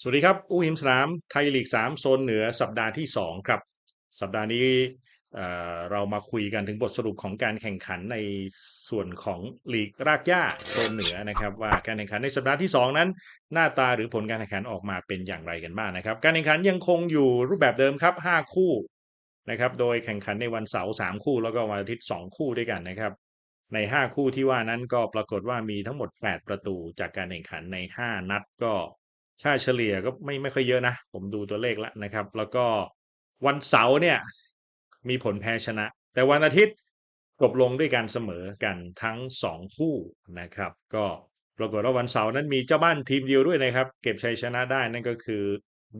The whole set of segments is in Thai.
สวัสดีครับ อู้หิมสนามไทยลีก 3 โซนเหนือสัปดาห์ที่ 2 ครับ สัปดาห์นี้เเรามาคุยกันถึงบทสรุปของการแข่งขันในส่วนของลีกรากหญ้าโซนเหนือนะครับ ว่าการแข่งขันในสัปดาห์ที่ 2 นั้น หน้าตาหรือผลการแข่งขันออกมาเป็นอย่างไรกันบ้างนะครับ การแข่งขันยังคงอยู่รูปแบบเดิมครับ 5 คู่นะครับ โดยแข่งขันในวันเสาร์3คู่ แล้วก็วันอาทิตย์2คู่ด้วยกันนะครับ ใน 5 คู่ที่ว่านั้นก็ปรากฏว่ามีทั้งหมด 8 ประตูจากการแข่งขันใน 5 นัดก็ ค่าเฉลี่ยก็ไม่ไม่ค่อยเยอะนะ ผมดูตัวเลขแล้วนะครับ แล้วก็วันเสาร์เนี่ยมีผลแพ้ชนะ แต่วันอาทิตย์จบลงด้วยการเสมอกันทั้ง2คู่นะครับ ก็ปรากฏว่าวันเสาร์นั้นมีเจ้าบ้านทีมเดียวด้วยนะครับ เก็บชัยชนะได้นั่นก็คือ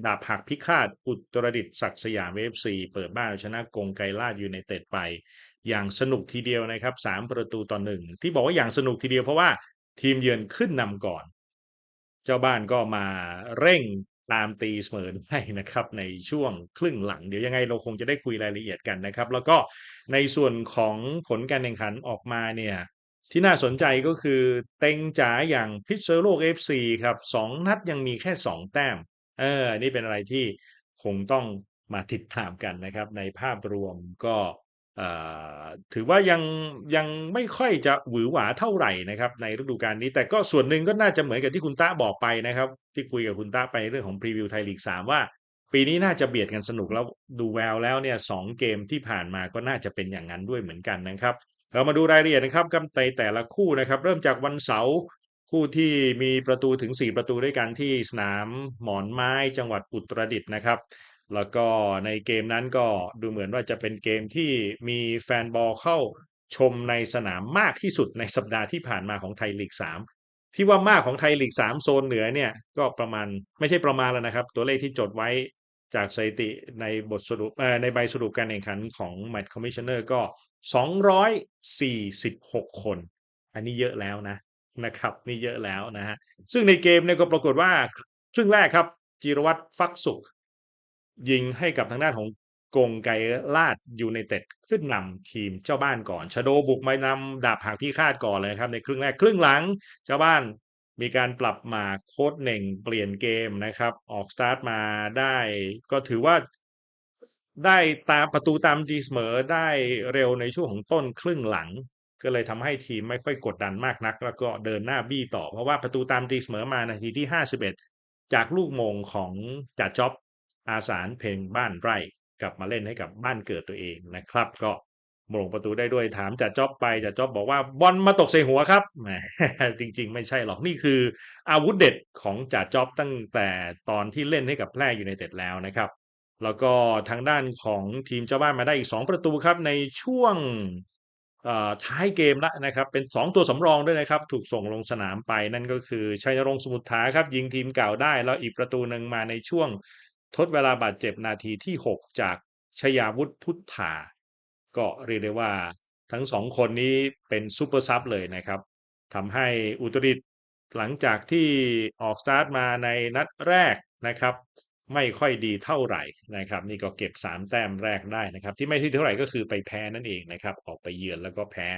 ดาบหักพิฆาตอุตรดิตศักดิ์สยามเอฟซีเปิดบ้านชนะกงไกรลาดยูไนเต็ดไป อย่างสนุกทีเดียวนะครับสามประตูต่อหนึ่งที่บอกว่าอย่างสนุกทีเดียวเพราะว่าทีมเยือนขึ้นนำก่อน เจ้าบ้านก็มาเร่งตามตีเสมอได้นะครับในช่วงครึ่งหลัง เดี๋ยวยังไงเราคงจะได้คุยรายละเอียดกันนะครับ แล้วก็ในส่วนของผลการแข่งขันออกมาเนี่ยที่น่าสนใจก็คือเต็งจ๋าอย่างพิษณุโลกเอฟซีครับสองนัดยังมีแค่สองแต้มเออนี่เป็นอะไรที่คงต้องมาติดตามกันนะครับ ในภาพรวมก็ ถือว่ายังยังไม่ค่อยจะหวือหวาเท่าไหร่นะครับ ในฤดูกาลนี้ แต่ก็ส่วนหนึ่งก็น่าจะเหมือนกับที่คุณต้าบอกไปนะครับ ที่คุยกับคุณต้าไปเรื่องของพรีวิวไทยลีกสามว่า ปีนี้น่าจะเบียดกันสนุกแล้วดูแววแล้วเนี่ยสองเกมที่ผ่านมาก็น่าจะเป็นอย่างนั้นด้วยเหมือนกันนะครับ เรามาดูรายละเอียดนะครับกันในแต่ละคู่นะครับ เริ่มจากวันเสาร์คู่ที่มีประตูถึง 4 ประตูด้วยกันที่สนามหมอนไม้จังหวัดอุตรดิตถ์นะครับ แล้วก็ในเกมนั้นก็ดูเหมือนว่าจะเป็นเกมที่มีแฟนบอลเข้าชมในสนามมากที่สุดในสัปดาห์ที่ผ่านมาของไทยลีก 3 ที่ว่ามากของไทยลีก 3 โซนเหนือเนี่ยก็ประมาณไม่ใช่ประมาณแล้วนะครับ ตัวเลขที่จดไว้จากสถิติในบทสรุปในใบสรุปการแข่งขันของแมตช์คอมมิชชันเนอร์ก็ 246 คน อันนี้เยอะแล้วนะนะครับ นี่เยอะแล้วนะฮะซึ่งในเกมเนี่ยก็ปรากฏว่าครึ่งแรกครับ จิรวัตรฟักสุข ยิงให้กับทางด้านของกงไกรลาดยูไนเต็ดขึ้นนำทีมเจ้าบ้านก่อนชโดบุกมานำดาบหักที่คาดก่อนเลยครับในครึ่งแรกครึ่งหลังเจ้าบ้านมีการปรับมาโค้ดหน่งเปลี่ยนเกมนะครับ ออกสตาร์ทมาได้ ก็ถือว่าได้ตามประตูตามดีเสมอได้เร็วในช่วงของต้นครึ่งหลัง ก็เลยทำให้ทีมไม่ค่อยกดดันมากนัก แล้วก็เดินหน้าบี้ต่อ เพราะว่าประตูตามตีเสมอมานาทีที่ 51 จากลูกมงของจ่าจ็อบ อาสารเพลงบ้านไร่กลับมาเล่นให้กับบ้านเกิดตัวเองนะครับ ก็มงประตูได้ด้วยถามจ่าจ็อบไปจ่าจ็อบบอกว่าบอลมาตกใส่หัวครับแหมจริง ๆ ไม่ใช่หรอกนี่คือ อาวุธเด็ดของจ่าจ็อบตั้งแต่ตอนที่เล่นให้กับแพร่อยู่ในเต็ดแล้วนะครับ แล้วก็ทางด้านของทีมเจ้าบ้านมาได้อีก 2 ประตูครับในช่วงท้ายเกมแล้วนะครับ เป็น 2 ตัวสำรองด้วยนะครับ ถูกส่งลงสนามไปนั่นก็คือชัยนรงค์สมุทรฐาครับ ยิงทีมเก่าได้แล้วอีกประตูหนึ่งมาในช่วง ทดเวลาบาดเจ็บนาทีที่ 6 จากชยาวุฒิพุทธา ก็เรียกได้ว่าทั้งสองคนนี้เป็นซูเปอร์ซับเลยนะครับทำให้อุตริตหลังจากที่ออกสตาร์ทมาในนัดแรกนะครับ ไม่ค่อยดีเท่าไหร่นะครับ นี่ก็เก็บ 3 แต้มแรกได้นะครับ ที่ไม่ที่เท่าไหร่ก็คือไปแพ้นั่นเองนะครับ ออกไปเยือนแล้วก็แพ้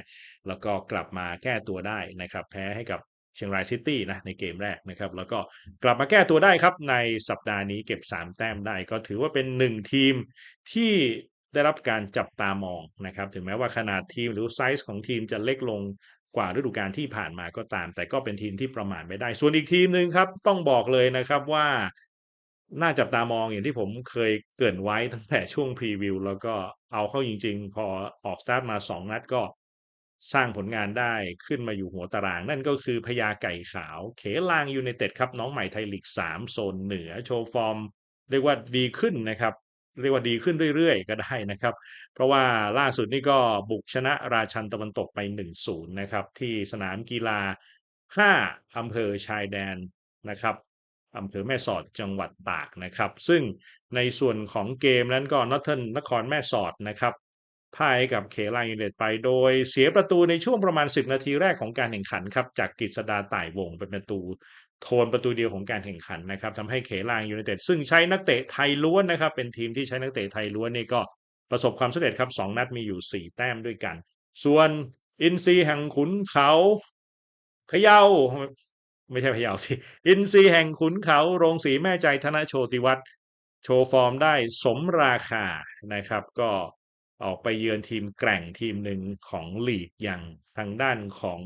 แล้วก็กลับมาแก้ตัวได้นะครับ แพ้ให้กับ เชียงรายซิตี้นะในเกมแรกนะครับแล้วก็กลับมาแก้ตัวได้ครับในสัปดาห์นี้เก็บ 3 แต้มได้ ก็ถือว่าเป็น 1 ทีมที่ได้รับการจับตามองนะครับถึงแม้ว่าขนาดทีมหรือไซส์ของทีมจะเล็กลงกว่าฤดูกาลที่ผ่านมาก็ตาม แต่ก็เป็นทีมที่ประมาทไม่ได้ ส่วนอีกทีมหนึ่งครับ ต้องบอกเลยนะครับว่าน่าจับตามองอย่างที่ผมเคยเกริ่นไว้ตั้งแต่ช่วงพรีวิว แล้วก็เอาเข้าจริงๆ พอออกสตาร์ทมา 2 นัดก็ สร้างผลงานได้ขึ้นมาอยู่หัวตาราง นั่นก็คือพญาไก่ขาว เขลางยูไนเต็ดครับน้องใหม่ไทยลีก3โซนเหนือโชว์ฟอร์ม เรียกว่าดีขึ้นนะครับ เรียกว่าดีขึ้นเรื่อยๆ ก็ได้นะครับ เพราะว่าล่าสุดนี่ก็บุกชนะราชันตะวันตกไป 1-0 นะครับ ที่สนามกีฬา 5อำเภอชายแดนนะครับอำเภอแม่สอดจังหวัดตากนะครับ ซึ่งในส่วนของเกมนั้นก็นอตเทิลนครแม่สอดนะครับ พ่ายกับเคลายูเนตไป โดยเสียประตูในช่วงประมาณ 10 นาทีแรกของการแข่งขันครับ จากกฤษดาต่ายวงเป็นประตู โทนประตูเดียวของการแข่งขันนะครับทำให้เคลางยูเนเต็ดซึ่งใช้นักเตะไทยล้วนนะครับ เป็นทีมที่ใช้นักเตะไทยล้วนนี่ก็ประสบความสำเร็จครับ2นัดมีอยู่ 4 แต้มด้วยกัน ส่วนอินซีแห่งขุนเขาเยาไม่ใช่พะเยาสิอินซีแห่งขุนเขาโรงสีแม่ใจธนโชติวัฒน์โชว์ฟอร์มได้สมราคานะครับ ก็ ออกไปเยือนทีมแกร่งทีมหนึ่งของลีกอย่างทางด้านของ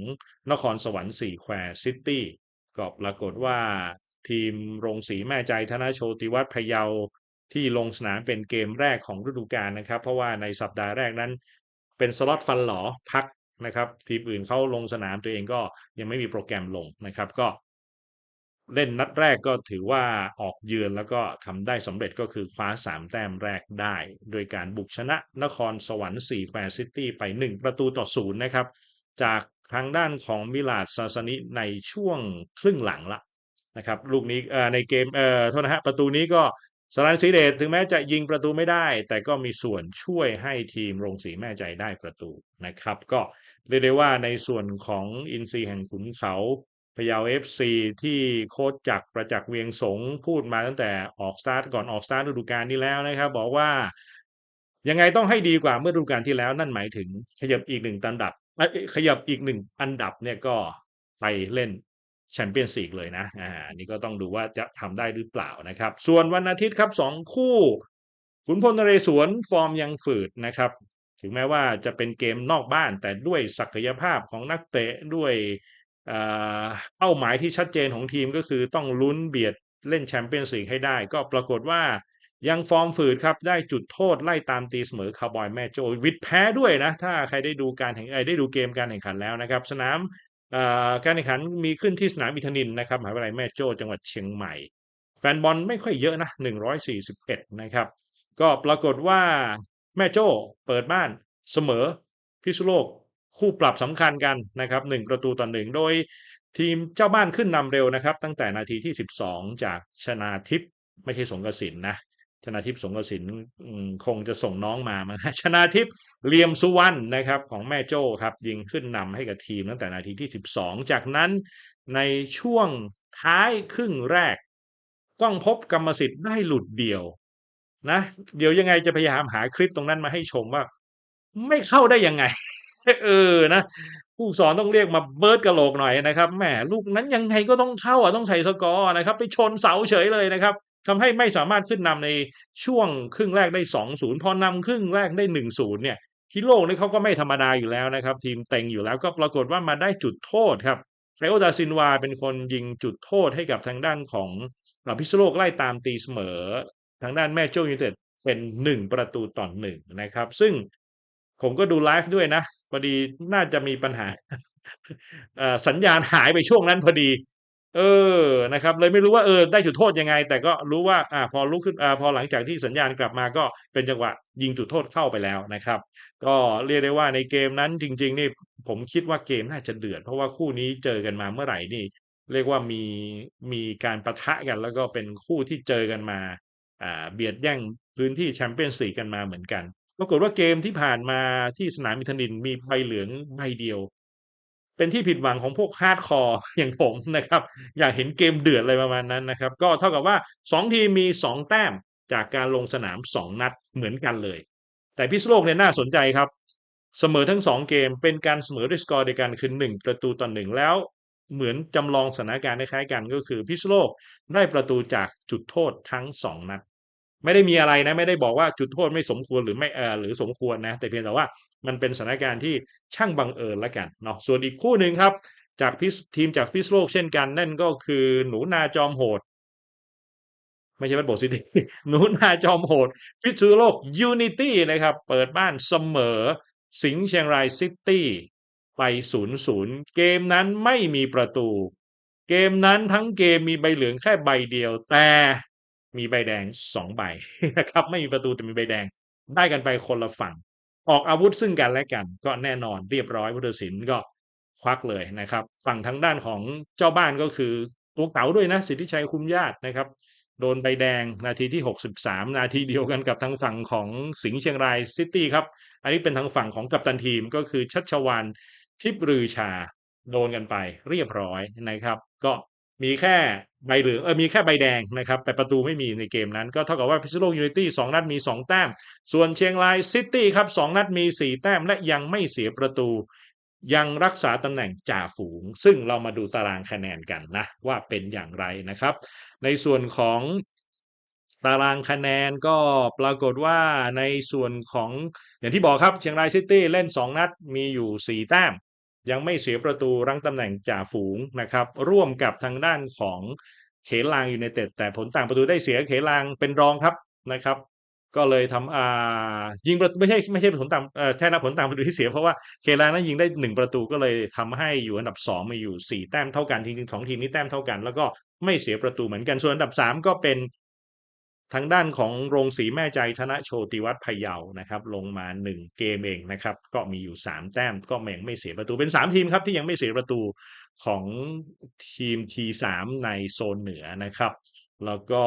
นครสวรรค์สี่แควซิตี้ก็ปรากฏว่าทีมโรงสีแม่ใจธนโชติวัฒน์พะเยาที่ลงสนามเป็นเกมแรกของฤดูกาลนะครับ เพราะว่าในสัปดาห์แรกนั้น เป็นสล็อตฟันหลอพักนะครับ ทีมอื่นเขาลงสนามตัวเองก็ยังไม่มีโปรแกรมลงนะครับ ก็ เล่นนัดแรกก็ถือว่าออกเยือนแล้วก็ทำได้สำเร็จก็คือคว้าสามแต้มแรกได้ โดยการบุกชนะนครสวรรค์4แฟร์ซิตี้ไป 1 ประตูต่อศูนย์นะครับ จากทางด้านของมิลาดซาซานิในช่วงครึ่งหลังละนะครับลูกนี้ในเกมเอ่อโทษนะฮะประตูนี้ก็สรันซีเดชถึงแม้จะยิงประตูไม่ได้ แต่ก็มีส่วนช่วยให้ทีมโรงสีแม่ใจได้ประตูนะครับ ก็เรียกได้ว่าในส่วนของอินซีแห่งขุนเขา พยาเอฟซีที่โค้ชจักรประจักษ์เวียงสงพูดมาตั้งแต่ออกสตาร์ทก่อนออกสตาร์ทฤดูกาลนี้แล้วนะครับ บอกว่ายังไงต้องให้ดีกว่าเมื่อฤดูกาลที่แล้วนั่นหมายถึงขยับอีกหนึ่งอันดับขยับอีกหนึ่งอันดับเนี่ยก็ไปเล่นแชมเปี้ยนส์ลีกเลยนะอ่านนี้ก็ต้องดูว่าจะทำได้หรือเปล่านะครับ ส่วนวันอาทิตย์ครับสองคู่ขุนพลนเรศวรฟอร์มยังฝืดนะครับ ถึงแม้ว่าจะเป็นเกมนอกบ้านแต่ด้วยศักยภาพของนักเตะด้วย เป้าหมายที่ชัดเจนของทีมก็คือต้องลุ้นเบียดเล่นแชมเปี้ยนส์ลีกให้ได้ ก็ปรากฏว่ายังฟอร์มฝืดครับ ได้จุดโทษไล่ตามตีเสมอคาร์บอยแม่โจวิดแพ้ด้วยนะ ถ้าใครได้ดูการแข่งได้ดูเกมการแข่งขันแล้วนะครับ สนามการแข่งขันมีขึ้นที่สนามอิทนินนะครับมหาวิทยาลัยแม่โจ้จังหวัดเชียงใหม่ แฟนบอลไม่ค่อยเยอะนะ 141 นะครับ ก็ปรากฏว่าแม่โจ้เปิดบ้านเสมอพิษณุโลก คู่ปรับสำคัญกันนะครับหนึ่งประตูต่อหนึ่งโดยทีมเจ้าบ้านขึ้นนำเร็วนะครับ ตั้งแต่นาทีที่ 12 จากชนาทิพย์ไม่ใช่สงกสินนะชนาทิพย์สงกสินคงจะส่งน้องมามั้งชนาทิพย์เลียมสุวรรณนะครับ ของแม่โจ้ครับ ยิงขึ้นนำให้กับทีมตั้งแต่นาทีที่ 12 จากนั้นในช่วงท้ายครึ่งแรกก้องพบกรรมสิทธิ์ได้หลุดเดี่ยวนะเดี๋ยวยังไงจะพยายามหาคลิปตรงนั้นมาให้ชมว่า ไม่เข้าได้ยังไง เออนะผู้สอนต้องเรียกมาเบิร์ดกระโหลกหน่อยนะครับแหมลูกนั้นยังไงก็ต้องเข้าอะต้องใส่สกอร์นะครับ ไปชนเสาเฉยเลยนะครับทำให้ไม่สามารถขึ้นนำในช่วงครึ่งแรกได้2-0พอนำครึ่งแรกได้1-0เนี่ยที่โลกนี่เขาก็ไม่ธรรมดาอยู่แล้วนะครับ ทีมเต็งอยู่แล้วก็ปรากฏว่ามาได้จุดโทษครับเรโอดาซินวาเป็นคนยิงจุดโทษให้กับทางด้านของลาพิษณุโลกไล่ตามตีเสมอ ทางด้านแม่โจ้ยูเต็ดเป็นหนึ่งประตูต่อหนึ่งนะครับ ซึ่ง ผมก็ดูไลฟ์ด้วยนะพอดีน่าจะมีปัญหาสัญญาณหายไปช่วงนั้นพอดี เออนะครับ เลยไม่รู้ว่าเออได้จุดโทษยังไง แต่ก็รู้ว่าอ่าพอลุกขึ้นอ่าพอหลังจากที่สัญญาณกลับมาก็เป็นจังหวะยิงจุดโทษเข้าไปแล้วนะครับ ก็เรียกได้ว่าในเกมนั้นจริง ๆ นี่ผมคิดว่าเกมน่าจะเดือด เพราะว่าคู่นี้เจอกันมาเมื่อไหร่นี่ เรียกว่ามีมีการประทะกัน แล้วก็เป็นคู่ที่เจอกันมาอ่าเบียดแย่งพื้นที่แชมเปี้ยนส์ลีกกันมาเหมือนกัน ปรากฏว่าเกมที่ผ่านมาที่สนามอิทนินมีใบเหลืองใบเดียว เป็นที่ผิดหวังของพวกฮาร์ดคอร์อย่างผมนะครับ อยากเห็นเกมเดือดอะไรประมาณนั้นนะครับ ก็เท่ากับว่า 2 ทีมมี 2 แต้มจากการลงสนาม 2 นัดเหมือนกันเลย แต่พิษโลกเนี่ยน่าสนใจครับ เสมอทั้ง 2 เกมเป็นการเสมอด้วยสกอร์เดียวกันคือ1ประตูต่อหนึ่งแล้วเหมือนจำลองสถานการณ์คล้ายกันก็คือพิษโลกได้ประตูจากจุดโทษทั้ง 2 นัด ไม่ได้มีอะไรนะไม่ได้บอกว่าจุดโทษไม่สมควรหรือไม่เออหรือสมควรนะ แต่เพียงแต่ว่ามันเป็นสถานการณ์ที่ช่างบังเอิญละกันเนาะส่วนอีกคู่หนึ่งครับ จากพิทีมจากพิษณุโลกเช่นกัน นั่นก็คือหนูนาจอมโหด ไม่ใช่บัตโบซิตี้หนูนาจอมโหด พิษณุโลกยูนิตี้นะครับ เปิดบ้านเสมอ สิงห์เชียงรายซิตี้ไป0-0เกมนั้นไม่มีประตู เกมนั้นทั้งเกมมีใบเหลืองแค่ใบเดียว แต่ มีใบแดงสองใบนะครับไม่มีประตูแต่มีใบแดงได้กันไปคนละฝั่ง ออกอาวุธซึ่งกันและกัน ก็แน่นอนเรียบร้อยพุทธศิลป์ก็ควักเลยนะครับ ฝั่งทางด้านของเจ้าบ้านก็คือตัวเก๋าด้วยนะสิทธิชัยคุ้มญาตินะครับ โดนใบแดงนาทีที่ 63 นาทีเดียวกันกับทางฝั่งของสิงห์เชียงรายซิตี้ครับ อันนี้เป็นทางฝั่งของกัปตันทีมก็คือชัชวานทิพรือชาโดนกันไปเรียบร้อยนะครับ ก็ มีแค่ใบเหลืองเออมีแค่ใบแดงนะครับ แต่ประตูไม่มีในเกมนั้น ก็เท่ากับว่าพิซซิโลยูไนตี้สองนัดมี 2 แต้ม ส่วนเชียงรายซิตี้ครับ2นัดมี 4 แต้ม และยังไม่เสียประตู ยังรักษาตำแหน่งจ่าฝูง ซึ่งเรามาดูตารางคะแนนกันนะ ว่าเป็นอย่างไรนะครับ ในส่วนของตารางคะแนนก็ปรากฏว่าในส่วนของอย่างที่บอกครับเชียงรายซิตี้เล่น 2 นัดมีอยู่ 4 แต้ม ยังไม่เสียประตูรั้งตำแหน่งจ่าฝูงนะครับ ร่วมกับทางด้านของเขลางยูไนเต็ดแต่ผลต่างประตูได้เสียเขลางเป็นรองครับนะครับ ก็เลยทำอ่ายิงประตูไม่ใช่ไม่ใช่ผลต่างเอ่อแค่นับผลต่างประตูที่เสียเพราะว่าเคลางนั้นยิงได้หนึ่งประตูก็เลยทำให้อยู่อันดับสองมาอยู่สี่แต้มเท่ากันจริงๆสองทีมนี้แต้มเท่ากัน แล้วก็ไม่เสียประตูเหมือนกันส่วนอันดับสามก็เป็น ทางด้านของโรงสีแม่ใจธนะโชติวัฒน์พะเยานะครับ ลงมาหนึ่งเกมเองนะครับ ก็มีอยู่สามแต้มก็แม่งไม่เสียประตูเป็นสามทีมครับที่ยังไม่เสียประตูของทีม T3 ในโซนเหนือนะครับ แล้วก็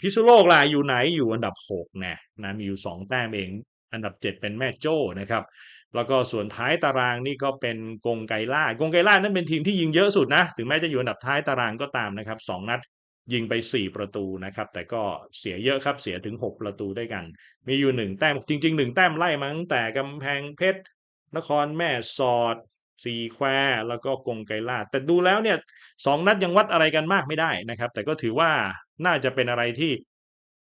พิษณุโลกล่ะอยู่ไหนอยู่อันดับ6นะนะมีอยู่ 2 แต้มเอง อันดับ 7 เป็นแม่โจ้นะครับ แล้วก็ส่วนท้ายตารางนี่ก็เป็นกงไกล่ากงไกล่านั้นเป็นทีมที่ยิงเยอะสุดนะ ถึงแม้จะอยู่อันดับท้ายตารางก็ตามนะครับ 2 นัด ยิงไป 4 ประตูนะครับ แต่ก็เสียเยอะครับเสียถึง 6 ประตูด้วยกัน มีอยู่ 1 แต้มจริง ๆ 1 แต้มไล่มาตั้งแต่กำแพงเพชรนครแม่สอดสีแควแล้วก็กงไกล่าแต่ดูแล้วเนี่ยสองนัดยังวัดอะไรกันมากไม่ได้นะครับ แต่ก็ถือว่าน่าจะเป็นอะไรที่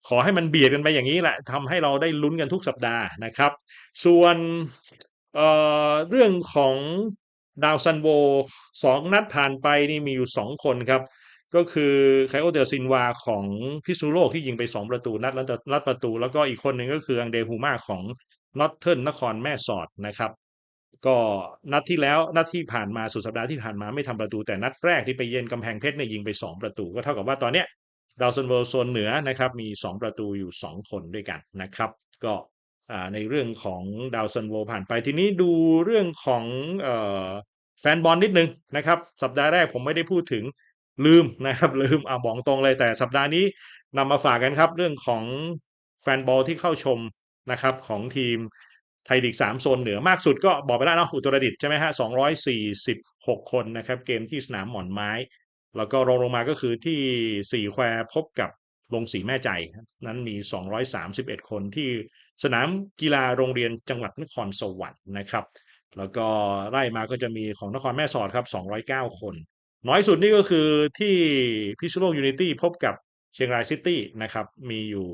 ขอให้มันเบียดกันไปอย่างนี้แหละทำให้เราได้ลุ้นกันทุกสัปดาห์นะครับ ส่วนเเรื่องของดาวซันโวสองนัดผ่านไปนี่มีอยู่สองคนครับ ก็คือไคโอเดลซินวาของพิษณุโลกที่ยิงไป 2 ประตูนัดแล้วนัดประตู แล้วก็อีกคนหนึ่งก็คืออังเดฮูมาของนอตเทิร์นนครแม่สอดนะครับ ก็นัดที่แล้วนัดที่ผ่านมาสุดสัปดาห์ที่ผ่านมาไม่ทำประตูแต่นัดแรกที่ไปเยือนกำแพงเพชรเนี่ยยิงไป 2 ประตู ก็เท่ากับว่าตอนเนี้ยดาวซันเวิลด์โซนเหนือนะครับมี 2 ประตูอยู่ 2 คนด้วยกันนะครับ ก็ในเรื่องของดาวซันโวผ่านไปทีนี้ดูเรื่องของอแฟนบอลนิดนึงนะครับ สัปดาห์แรกผมไม่ได้พูดถึง ลืมนะครับลืมอ่าบอกตรงเลยแต่สัปดาห์นี้นำมาฝากกันครับเรื่องของแฟนบอลที่เข้าชมนะครับของทีมไทยลีกสามโซนเหนือมากสุดก็บอกไปแล้วเนาะอุตรดิตถ์ใช่ไหมฮะสองร้อยสี่สิบหกคนนะครับเกมที่สนามหมอนไม้ แล้วก็รองลงมาก็คือที่สี่แควพบกับลงสีแม่ใจ นั้นมี 231 คนที่สนามกีฬาโรงเรียนจังหวัดนครสวรรค์นะครับ แล้วก็ไล่มาก็จะมีของนครแม่สอดครับ 209 คน น้อยสุดนี่ก็คือที่พิซโลกยูนิตี้พบกับเชียงรายซิตี้นะครับ มีอยู่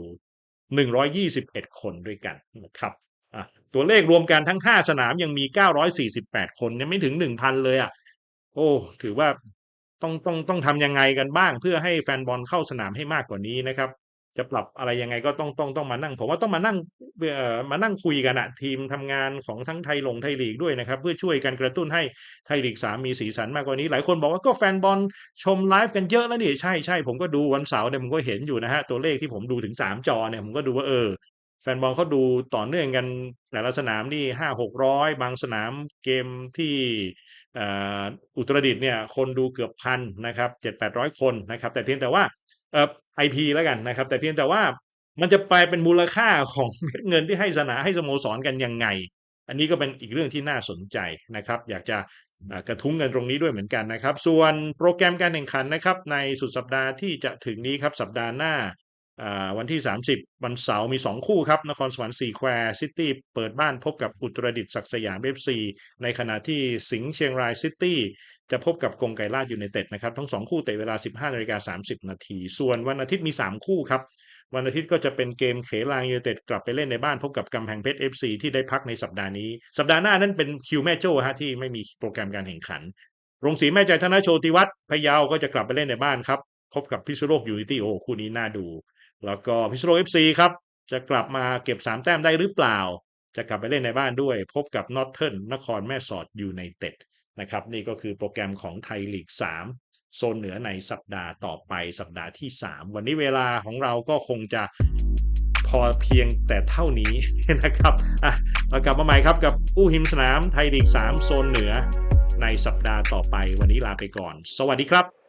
121 คนด้วยกันนะครับตัวเลขรวมกันทั้ง 5 สนามยังมี 948 คนยังไม่ถึง 1,000 เลยอะ โอ้ ถือว่าต้องต้องต้องทำยังไงกันบ้าง เพื่อให้แฟนบอลเข้าสนามให้มากกว่านี้นะครับ จะปรับอะไรยังไงก็ต้องต้องต้องมานั่ง ผมว่าต้องมานั่งเอ่อมานั่งคุยกันอะทีมทำงานของทั้งไทยลงไทยลีกด้วยนะครับ เพื่อช่วยกันกระตุ้นให้ไทยลีกสามมีสีสันมากกว่านี้ หลายคนบอกว่าก็แฟนบอลชมไลฟ์กันเยอะแล้วนี่ใช่ใช่ผมก็ดูวันเสาร์เนี่ยผมก็เห็นอยู่นะฮะตัวเลขที่ผมดูถึงสามจอเนี่ยผมก็ดูว่าเออแฟนบอลเขาดูต่อเนื่องกันแต่ละสนามนี่ห้าหกร้อยบางสนามเกมที่อุตรดิตถ์เนี่ยคนดูเกือบพันนะครับเจ็ดแปดร้อยคนนะครับ แต่เพียงแต่ว่า ไอพีแล้วกันนะครับ แต่เพียงแต่ว่ามันจะไปเป็นมูลค่าของเงินที่ให้สนามให้สโมสรกันยังไง อันนี้ก็เป็นอีกเรื่องที่น่าสนใจนะครับ อยากจะกระทุ้งกันตรงนี้ด้วยเหมือนกันนะครับ ส่วนโปรแกรมการแข่งขันนะครับในสุดสัปดาห์ที่จะถึงนี้ครับสัปดาห์หน้า วันที่ 30 วันเสาร์มี 2 คู่ครับ นครสวรรค์4แควซิตี้เปิดบ้านพบกับอุตรดิตถ์ศักดิ์สยามเอฟซีในขณะที่สิงห์เชียงรายซิตี้จะพบกับกงไกรลาดยูไนเต็ดนะครับ ทั้ง 2 คู่เตะเวลา 15นาฬิกา30 นาที ส่วนวันอาทิตย์มี 3 คู่ครับ วันอาทิตย์ก็จะเป็นเกมเขลางยูไนเต็ดกลับไปเล่นในบ้านพบกับกำแพงเพชร FC ที่ได้พักในสัปดาห์นี้ สัปดาห์หน้านั้นเป็นคิวแม่โจ้ฮะที่ไม่มีโปรแกรมการแข่งขันโรงสีแม่ใจธนโชติวัฒน์พะเยาก็จะกลับไปเล่นในบ้านครับพบกับพิษณุโลกยูนเต็ดโอคู่นี้น่าดู แล้วก็พิษณุโลกเอฟซีครับจะกลับมาเก็บ 3 แต้มได้หรือเปล่า จะกลับไปเล่นในบ้านด้วย พบกับนอตเทิร์นนครแม่สอดยูไนเต็ดนะครับนี่ก็คือโปรแกรมของไทยลีก 3 โซนเหนือในสัปดาห์ต่อไปสัปดาห์ที่ 3 วันนี้เวลาของเราก็คงจะพอเพียงแต่เท่านี้นะครับอะเรากลับมาใหม่ครับกับอู้หิมสนามไทยลีก 3 โซนเหนือในสัปดาห์ต่อไป วันนี้ลาไปก่อน สวัสดีครับ